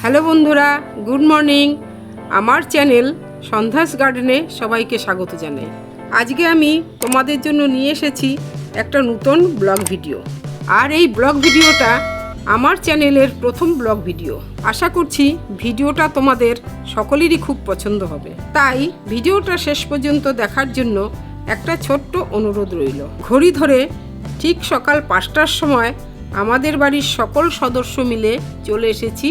Hello বন্ধুরা, good morning. আমার channel সন্ধ্যাস গার্ডেনে সবাইকে স্বাগত জানাই। আজকে আমি তোমাদের জন্য নিয়ে এসেছি একটা নতুন ব্লগ ভিডিও। আর এই ব্লগ ভিডিওটা আমার চ্যানেলের প্রথম ব্লগ ভিডিও। আশা করছি ভিডিওটা তোমাদের সকলেরই খুব পছন্দ হবে। তাই ভিডিওটা শেষ পর্যন্ত দেখার জন্য একটা ছোট্ট অনুরোধ রইল। ঘড়ি ধরে ঠিক সকাল পাঁচটার সময় আমাদের বাড়ির সকল সদস্য মিলে চলে এসেছি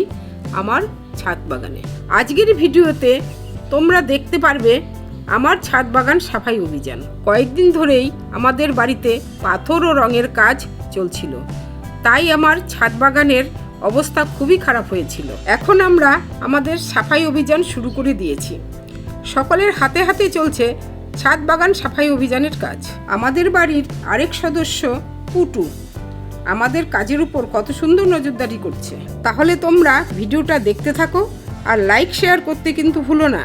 আমার ছাদ বাগানে। আজকের ভিডিওতে তোমরা দেখতে পারবে আমার ছাদ বাগান সাফাই অভিযান। কয়েকদিন ধরেই আমাদের বাড়িতে পাথর ও রঙের কাজ চলছিল। তাই আমার ছাদ বাগানের অবস্থা খুবই খারাপ হয়েছিল। এখন আমরা আমাদের সাফাই অভিযান শুরু করে দিয়েছি। সকলের হাতে হাতে চলছে ছাদ বাগান সাফাই অভিযানের কাজ। আমাদের বাড়ির আরেক সদস্য পুটু। আমাদের কাজের উপর কত সুন্দর নজরদারি করছে। তাহলে তোমরা ভিডিওটা দেখতে থাকো আর লাইক শেয়ার করতে কিন্তু ভুলো না।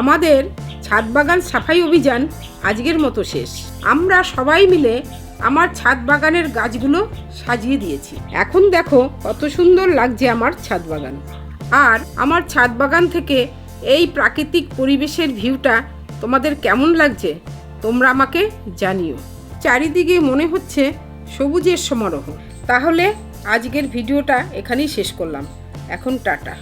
আমাদের ছাদ বাগান সাফাই অভিযান আজকের মতো শেষ। আমরা সবাই মিলে আমার ছাদ বাগানের গাছগুলো সাজিয়ে দিয়েছি। এখন দেখো কত সুন্দর লাগছে আমার ছাদ বাগান আর আমার ছাদ বাগান থেকে এই প্রাকৃতিক পরিবেশের ভিউটা তোমাদের কেমন লাগছে তোমরা আমাকে জানিও। চারিদিকে মনে হচ্ছে সবুজের সমারোহ। তাহলে আজকের ভিডিওটা এখানেই শেষ করলাম। এখন টাটা।